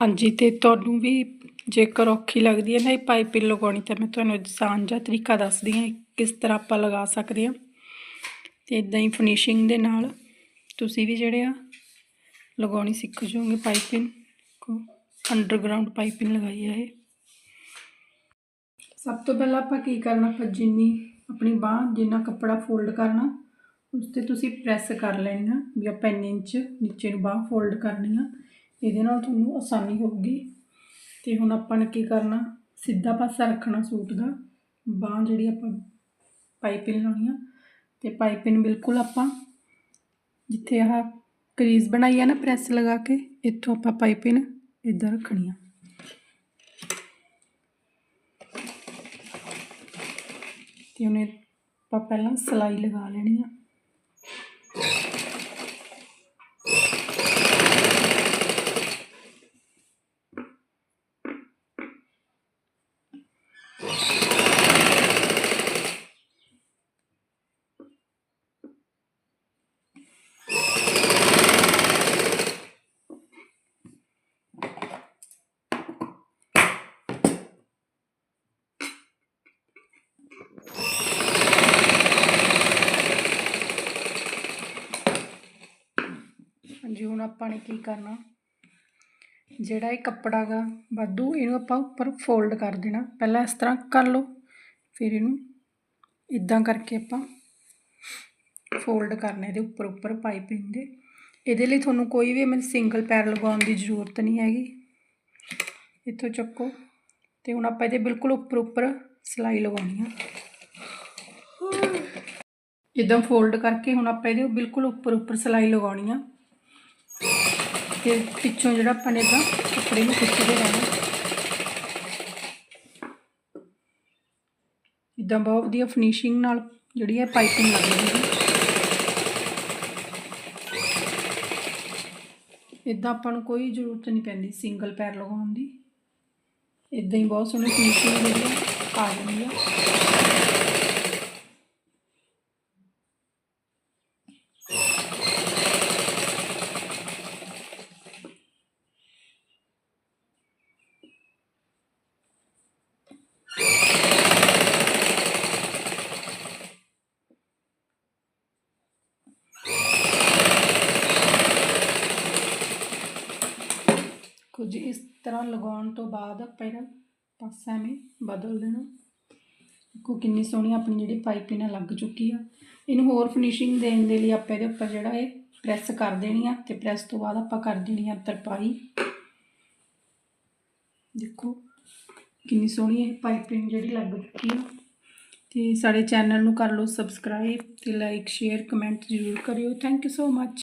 ਹਾਂਜੀ ਅਤੇ ਤੁਹਾਨੂੰ ਵੀ ਜੇਕਰ ਔਖੀ ਲੱਗਦੀ ਹੈ ਨਾ ਇਹ ਪਾਈਪਿੰਗ ਲਗਾਉਣੀ, ਤਾਂ ਮੈਂ ਤੁਹਾਨੂੰ ਆਸਾਨ ਜਿਹਾ ਤਰੀਕਾ ਦੱਸਦੀ ਹਾਂ, ਕਿਸ ਤਰ੍ਹਾਂ ਆਪਾਂ ਲਗਾ ਸਕਦੇ ਹਾਂ। ਅਤੇ ਇਦਾਂ ਹੀ ਫਿਨਿਸ਼ਿੰਗ ਦੇ ਨਾਲ ਤੁਸੀਂ ਵੀ ਜਿਹੜੇ ਆ, ਲਗਾਉਣੀ ਸਿੱਖ ਜਾਓਗੇ ਪਾਈਪਿੰਗ ਅੰਡਰਗਰਾਉਂਡ ਪਾਈਪਿੰਗ ਲਗਾਈ ਹੈ ਇਹ। ਸਭ ਤੋਂ ਪਹਿਲਾਂ ਆਪਾਂ ਕੀ ਕਰਨਾ, ਆਪਾਂ ਜਿੰਨੀ ਆਪਣੀ ਬਾਹ, ਜਿੰਨਾ ਕੱਪੜਾ ਫੋਲਡ ਕਰਨਾ, ਉਸ ਤੇ ਤੁਸੀਂ ਪ੍ਰੈਸ ਕਰ ਲੈਣੀ ਆ, ਵੀ ਆਪਾਂ ਇੰਨੇ ਇੰਚ ਨੀਚੇ ਨੂੰ ਬਾਹ ਫੋਲਡ ਕਰਨੀ ਆ। ਇਹਦੇ ਨਾਲ ਤੁਹਾਨੂੰ ਆਸਾਨੀ ਹੋਊਗੀ। ਤੇ ਹੁਣ ਆਪਾਂ ਨੇ ਕੀ ਕਰਨਾ? ਸਿੱਧਾ ਪਾਸਾ ਰੱਖਣਾ ਸੂਟ ਦਾ। ਬਾਹ ਜਿਹੜੀ ਆਪਾਂ ਪਾਈਪਿੰਗ ਲਾਉਣੀ ਆ। ਤੇ ਪਾਈਪਿੰਗ ਬਿਲਕੁਲ ਆਪਾਂ ਜਿੱਥੇ ਆਹ ਕਰੀਜ਼ ਬਣਾਈ ਆ ਨਾ ਪ੍ਰੈਸ ਲਗਾ ਕੇ, ਇੱਥੋਂ ਆਪਾਂ ਪਾਈਪਿੰਗ ਇੱਧਰ ਰੱਖਣੀ ਆ। ਤੇ ਉਹਨੇ ਆਪਾਂ ਪਹਿਲਾਂ ਸਲਾਈ ਲਗਾ ਲੈਣੀ ਆ ਹਾਂਜੀ ਹੁਣ ਆਪਾਂ ਨੇ ਕੀ ਕਰਨਾ? ਜਿਹੜਾ ਇਹ ਕੱਪੜਾ ਗਾ, ਵਾਧੂ ਇਹਨੂੰ ਆਪਾਂ ਉੱਪਰ ਫੋਲਡ ਕਰ ਦੇਣਾ। ਪਹਿਲਾਂ ਇਸ ਤਰ੍ਹਾਂ ਕਰ ਲਓ, ਫਿਰ ਇਹਨੂੰ ਇਦਾਂ ਕਰਕੇ ਆਪਾਂ ਫੋਲਡ ਕਰਨਾ ਇਹਦੇ ਉੱਪਰ ਉੱਪਰ ਪਾਈਪਿੰਗ ਦੇ। ਇਹਦੇ ਲਈ ਤੁਹਾਨੂੰ ਕੋਈ ਵੀ ਮਤਲਬ ਸਿੰਗਲ ਪੈਰ ਲਗਾਉਣ ਦੀ ਜ਼ਰੂਰਤ ਨਹੀਂ ਹੈਗੀ। ਇੱਥੋਂ ਚੱਕੋ। ਤੇ ਹੁਣ ਆਪਾਂ ਇਹਦੇ ਬਿਲਕੁਲ ਉੱਪਰ ਉੱਪਰ ਸਿਲਾਈ ਲਗਾਉਣੀ ਆ। ਇਦਾਂ ਫੋਲਡ ਕਰਕੇ ਹੁਣ ਆਪਾਂ ਇਹਦੇ ਬਿਲਕੁਲ ਉੱਪਰ ਉੱਪਰ ਸਿਲਾਈ ਲਗਾਉਣੀ ਆ। ਤੇ ਪਿੱਛੋਂ ਜਿਹੜਾ ਆਪਾਂ ਨੇ ਇਦਾਂ ਕੱਪੜੇ ਨੂੰ ਖਿੱਚਦੇ ਰਹਿਣਾ ਇਦਾਂ ਬਹੁਤ ਵਧੀਆ ਫਿਨਿਸ਼ਿੰਗ ਨਾਲ ਜਿਹੜੀ ਹੈ ਪਾਈਪਿੰਗ ਲੱਗ ਲੱਗਦੀ ਹੈ। ਇਦਾਂ ਆਪਾਂ ਨੂੰ ਕੋਈ ਜ਼ਰੂਰਤ ਨਹੀਂ ਪੈਂਦੀ ਸਿੰਗਲ ਪੈਰ ਲਗਾਉਣ ਦੀ। ਇਦਾਂ ਹੀ ਬਹੁਤ ਸੋਹਣੀ ਫਿਨਿਸ਼ਿੰਗ ਜਿਹੜੀ ਆ ਆ ਜਾਂਦੀ ਹੈ। ਕੁਝ ਇਸ ਤਰ੍ਹਾਂ ਲਗਾਉਣ ਤੋਂ ਬਾਅਦ ਆਪਾਂ ਇਹਦਾ ਪਾਸਾ ਐਵੇਂ ਬਦਲ ਦੇਣਾ। ਦੇਖੋ ਕਿੰਨੀ ਸੋਹਣੀ ਆਪਣੀ ਜਿਹੜੀ ਪਾਈਪਿੰਗ ਲੱਗ ਚੁੱਕੀ ਆ। ਇਹਨੂੰ ਹੋਰ ਫਿਨਿਸ਼ਿੰਗ ਦੇਣ ਦੇ ਲਈ ਆਪਾਂ ਇਹਦੇ ਉੱਪਰ ਜਿਹੜਾ ਇਹ ਪ੍ਰੈਸ ਕਰ ਦੇਣੀ ਆ ਤੇ ਪ੍ਰੈਸ ਤੋਂ ਬਾਅਦ ਆਪਾਂ ਕਰ ਦੇਣੀ ਆ ਤਰਪਾਈ। ਦੇਖੋ ਕਿੰਨੀ ਸੋਹਣੀ ਇਹ ਪਾਈਪਿੰਗ ਜਿਹੜੀ ਲੱਗ ਚੁੱਕੀ ਆ। ਤੇ ਸਾਡੇ ਚੈਨਲ ਨੂੰ ਕਰ ਲਓ ਸਬਸਕ੍ਰਾਈਬ ਤੇ ਲਾਈਕ ਸ਼ੇਅਰ ਕਮੈਂਟ ਜ਼ਰੂਰ ਕਰਿਓ। Thank you so much